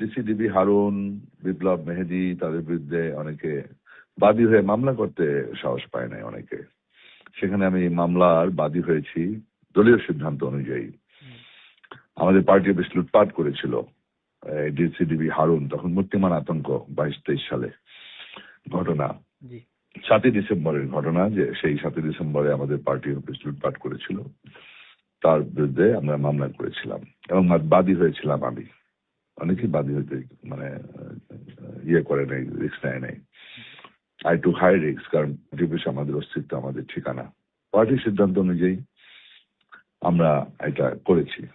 DCDB Harun বিপ্লব মেহেদি তাদের বিরুদ্ধে অনেকে বাদী হয়ে মামলা করতে সাহস পায় নাই অনেকে। সেখানে আমি মামলার বাদী হয়েছি দলীয় সিদ্ধান্ত অনুযায়ী। আমাদের পার্টি বেশ লুটপাট করেছিল ডিসিডিবি হারুন তখন মূর্তিমান আতঙ্ক বাইশ তেইশ সালে ঘটনা। সাতই ডিসেম্বরের ঘটনা যে সেই সাতই ডিসেম্বরে আমাদের পার্টি অফিস লুটপাট করেছিল। তার বিরুদ্ধে আমরা মামলা করেছিলাম এবং বাদী হয়েছিলাম আমি। অনেকেই বাদী হইতে মানে ইয়ে করে নাই রিস্ক নেয় নাই। আই টু হাই রিক্স কারণ পার্টি আমাদের অস্তিত্ব, আমাদের ঠিকানা। পার্টির সিদ্ধান্ত অনুযায়ী আমরা এটা করেছি।